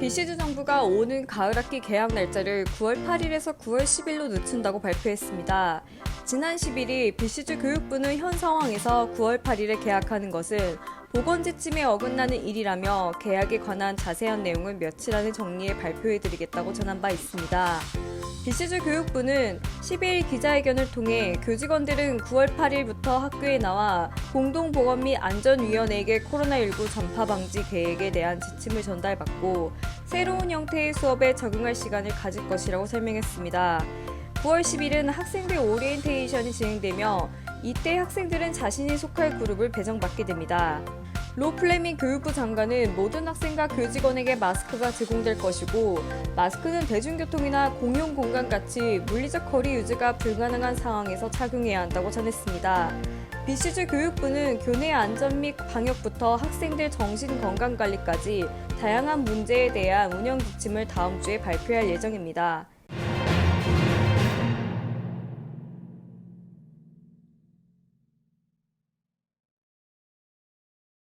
BC주 정부가 오는 가을 학기 개학 날짜를 9월 8일에서 9월 10일로 늦춘다고 발표했습니다. 지난 11일 BC주 교육부는 현 상황에서 9월 8일에 개학하는 것은 보건 지침에 어긋나는 일이라며 개학에 관한 자세한 내용을 며칠 안에 정리해 발표해드리겠다고 전한 바 있습니다. BC주 교육부는 12일 기자회견을 통해 교직원들은 9월 8일부터 학교에 나와 공동보건 및 안전위원회에게 코로나19 전파 방지 계획에 대한 지침을 전달받고 새로운 형태의 수업에 적응할 시간을 가질 것이라고 설명했습니다. 9월 10일은 학생들 오리엔테이션이 진행되며 이때 학생들은 자신이 속할 그룹을 배정받게 됩니다. 로 플레밍 교육부 장관은 모든 학생과 교직원에게 마스크가 제공될 것이고 마스크는 대중교통이나 공용 공간 같이 물리적 거리 유지가 불가능한 상황에서 착용해야 한다고 전했습니다. BC주 교육부는 교내 안전 및 방역부터 학생들 정신 건강 관리까지 다양한 문제에 대한 운영 지침을 다음 주에 발표할 예정입니다.